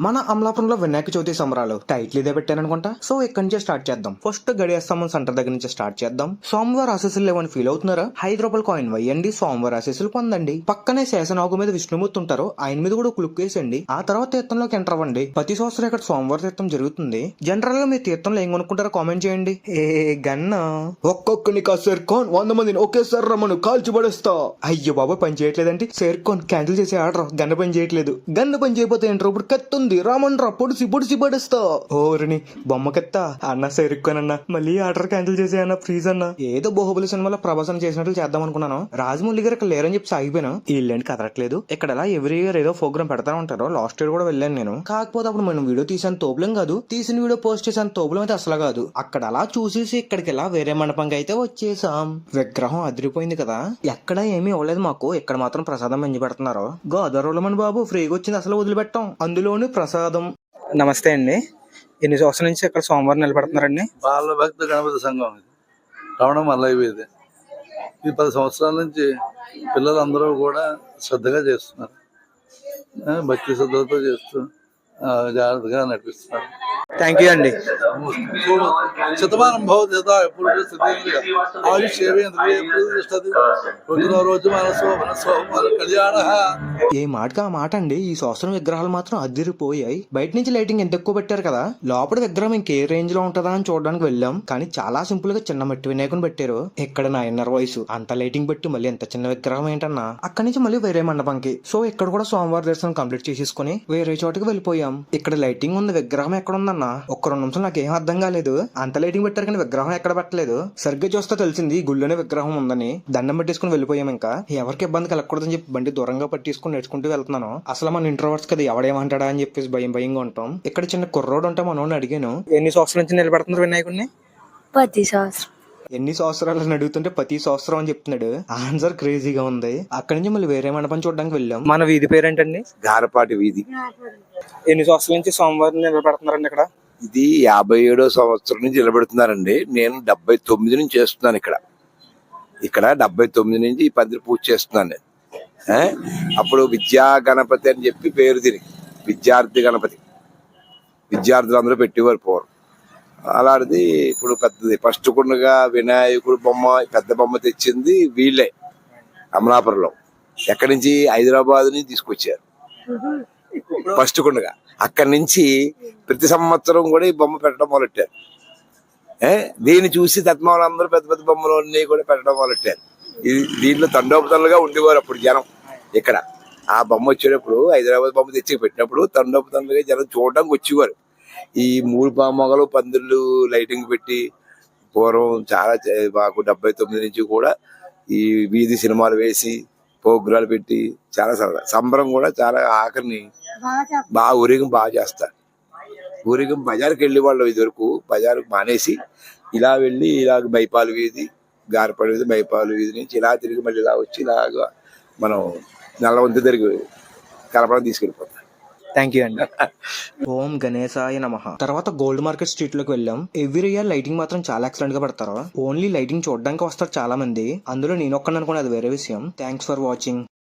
మన అమలాపురంలో వినాయక చవితి సంబరాలు టైటిల్ ఇదే పెట్టాననుకుంటా. సో ఇక్కడి నుంచే స్టార్ట్ చేద్దాం. ఫస్ట్ గడియాస్తమం సెంటర్ దగ్గర నుంచి స్టార్ట్ చేద్దాం. సోమవారం ఆశీస్సులు లేవని ఫీల్ అవుతున్నారా? ఐదు రూపాయల కాయిన్ వేయండి సోమవారం ఆశీస్సులు పొందండి. పక్కనే శేషనాగు మీద విష్ణుమూర్తి ఉంటారు ఆయన మీద కూడా ఒక లుక్ వేసండి ఆ తర్వాత తీర్థంలోకి ఎంటర్ అవ్వండి. ప్రతి సంవత్సరం ఇక్కడ సోమవారం తీర్థం జరుగుతుంది. జనరల్గా మీ తీర్థంలో ఏం కొనుక్కుంటారో కామెంట్ చేయండి. ఏ గన్న. ఒక్కొక్కని ఖాన్ వంద మందిని ఒకేసారి రమ్మను. కాల్చి పడేస్తా అయ్యో బాబా పని చేయట్లేదంటే షేర్ ఖాన్ క్యాన్సిల్ చేసే ఆర్డర్. గన్న పని చేయట్లేదు. గన్న పని చేయకపోతే ఏంట్రా ఇప్పుడు? కత్తుంది. రామన్రా పొడిసి పొడిసి పడేస్తా. ఓరిని బొమ్మ కత్తా అన్న అన్న మళ్ళీ ఆర్డర్ క్యాన్సిల్ చేసే అన్న ప్లీజ్ అన్న. ఏదో బాహుబలి సినిమాలో ప్రభాసం చేసినట్లు చేద్దాం అనుకున్నాను. రాజమౌళి గారు ఇక్కడ లేరని చెప్పి సాగిపోయాను. వీళ్ళేంటి కదలట్లేదు ఇక్కడ ఎలా ఎవ్రీ ఇయర్ ఏదో ప్రోగ్రామ్ పెడతా ఉంటారు లాస్ట్ ఇయర్ కూడా వెళ్ళాను నేను. కాకపోతే అప్పుడు మనం వీడియో తీసాను తోపులం కాదు. తీసిన వీడియో పోస్ట్ చేసాను తోపులం అయితే అసలు కాదు. అక్కడ అలా చూసేసి ఇక్కడికి ఎలా వేరే మండపంకి అయితే వచ్చేసాం. విగ్రహం అదిరిపోయింది కదా. ఎక్కడ ఏమీ అవ్వలేదు మాకు. ఇక్కడ మాత్రం ప్రసాదం మంచి పెడుతున్నారు. గోదావరిలో బాబు ఫ్రీగా వచ్చింది అసలు వదిలిపెట్టాం. అందులోని ప్రసాదం. నమస్తే అండి. ఎన్ని సంవత్సరాల నుంచి ఇక్కడ సోమవారం నిలబెడుతున్నారండి? బాల భక్త గణపతి సంఘం ఇది. రావడం మల్లయ్య ఇది ఈ పది సంవత్సరాల నుంచి పిల్లలందరూ కూడా శ్రద్ధగా చేస్తున్నారు. భక్తి శ్రద్ధలతో చేస్తూ జాగ్రత్తగా నడిపిస్తున్నారు థ్యాంక్ యూ అండి శతమానం ఎప్పుడు రోజు మనసో మనసో కళ్యాణ ఏ మాటగా ఆ మాట అండి. ఈ సంవత్సరం విగ్రహాలు మాత్రం అదిరిపోయాయి బయట నుంచి లైటింగ్ ఎంత ఎక్కువ పెట్టారు కదా? లోపల విగ్రహం ఇంకే రేంజ్లో ఉంటుందా అని చూడడానికి వెళ్ళాం. కానీ చాలా సింపుల్గా చిన్న మట్టి వినాయకుని పెట్టారు. ఇక్కడ నా ఇన్నర్ వయసు. అంత లైటింగ్ పెట్టి మళ్ళీ ఎంత చిన్న విగ్రహం ఏంటన్నా? అక్కడి నుంచి మళ్ళీ వేరే మండపంకి. సో ఇక్కడ కూడా సోమవారం దర్శనం కంప్లీట్ చేసేసుకుని వేరే చోటకి వెళ్ళిపోయాం. ఇక్కడ లైటింగ్ ఉంది. విగ్రహం ఎక్కడ ఉందన్న ఒక్క రెండు నిమిషం నాకు అర్థం కాలేదు. అంత లైటింగ్ పెట్టారు కానీ విగ్రహం ఎక్కడ పెట్టలేదు. సరిగ్గా చూస్తే తెలిసింది గుళ్ళోనే విగ్రహం ఉందని. దండం పెట్టేసుకుని వెళ్ళిపోయాం ఇంకా. ఎవరికి ఇబ్బంది కలగకూడదని చెప్పి బండి దూరంగా పట్టేసుకుని నడుచుకుంటూ వెళ్తున్నాను. అసలు మన ఇంట్రోవర్ట్స్ కదా ఎవడేమంటాడా అని చెప్పేసి భయం భయంగా ఉంటాం. ఇక్కడ చిన్న కుర్రోడు ఉంటాం మనోడిని అడిగాను. ఎన్ని సంవత్సరాల నుంచి నిలబెడుతున్నారు వినాయకుడిని? పది సంవత్సరం ఎన్ని సంవత్సరాలు అని అడుగుతుంటే ప్రతి సంవత్సరం అని చెప్తున్నాడు. ఆన్సర్ క్రేజీగా ఉంది. అక్కడి నుంచి మళ్ళీ వేరే మండపం చూడడానికి వెళ్ళాం. మన వీధి పేరేంటండి? గారపాటి వీధి. ఎన్ని సంవత్సరాల నుంచి సోమవారం నిలబెడుతున్నారండి ఇక్కడ? ఇది యాభై ఏడో సంవత్సరం నుంచి నిలబెడుతున్నారండి. నేను డెబ్బై తొమ్మిది నుంచి చేస్తున్నాను ఇక్కడ. ఇక్కడ డెబ్బై తొమ్మిది నుంచి ఈ పందిరి పూజ చేస్తున్నాను నేను? అప్పుడు విద్యా గణపతి అని చెప్పి పేరు దీనికి. విద్యార్థి గణపతి. విద్యార్థులు అందరూ పెట్టేవారు పూర్వం. అలాంటిది ఇప్పుడు పెద్దది. ఫస్ట్ కుండగా వినాయకుడు బొమ్మ పెద్ద బొమ్మ తెచ్చింది వీళ్ళే అమలాపురంలో. ఎక్కడి నుంచి? హైదరాబాద్ నుంచి తీసుకొచ్చారు. ఫస్ట్ కుండగా అక్కడి నుంచి ప్రతి సంవత్సరం కూడా ఈ బొమ్మ పెట్టడం మొదలెట్టారు. ఏ? దీన్ని చూసి తత్మాలందరూ పెద్ద పెద్ద బొమ్మలు అన్ని కూడా పెట్టడం మొదలెట్టారు. ఇది దీంట్లో తండోపతంలుగా ఉండేవారు అప్పుడు జనం ఇక్కడ. ఆ బొమ్మ వచ్చేటప్పుడు హైదరాబాద్ బొమ్మ తెచ్చి పెట్టినప్పుడు తండోపతంలుగా జనం చూడడానికి వచ్చేవారు. ఈ మూడు మొగలు పందిళ్ళు లైటింగ్ పెట్టి పూర్వం చాలా మాకు డెబ్బై తొమ్మిది నుంచి కూడా ఈ వీధి సినిమాలు వేసి ప్రోగ్రాలు పెట్టి చాలా సరదా సంబరం కూడా చాలా ఆఖరిని బాగా ఊరేగం బాగా చేస్తారు. ఊరేగం బజార్కి వెళ్ళే వాళ్ళు ఇదివరకు బజారు మానేసి ఇలా వెళ్ళి ఇలా బైపాలు వీధి గారపడి వీధి బైపాలు వీధి నుంచి ఇలా తిరిగి మళ్ళీ ఇలా వచ్చి ఇలాగా మనం నల్లవంతు తిరిగి కలపడం తీసుకెళ్ళిపోతాం థ్యాంక్ యూ అండి ఓం గణేశాయ నమ. తర్వాత గోల్డ్ మార్కెట్ స్ట్రీట్లోకి వెళ్ళాం. ఎవ్రీ ఇయర్ లైటింగ్ మాత్రం చాలా ఎక్సలెంట్గా పెడతారు. ఓన్లీ లైటింగ్ చూడడానికి వస్తారు చాలా మంది అందులో నేను ఒక్కను అది వేరే విషయం. Thanks for watching